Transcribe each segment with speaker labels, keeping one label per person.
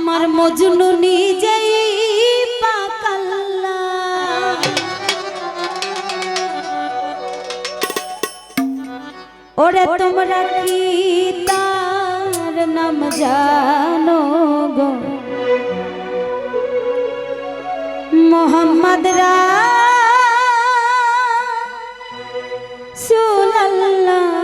Speaker 1: আমার মজনু নিজেই ওরে তোমরা কি তার নাম জানো গো? মোহাম্মদ রা সুলাল্লাহ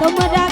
Speaker 1: তোমরা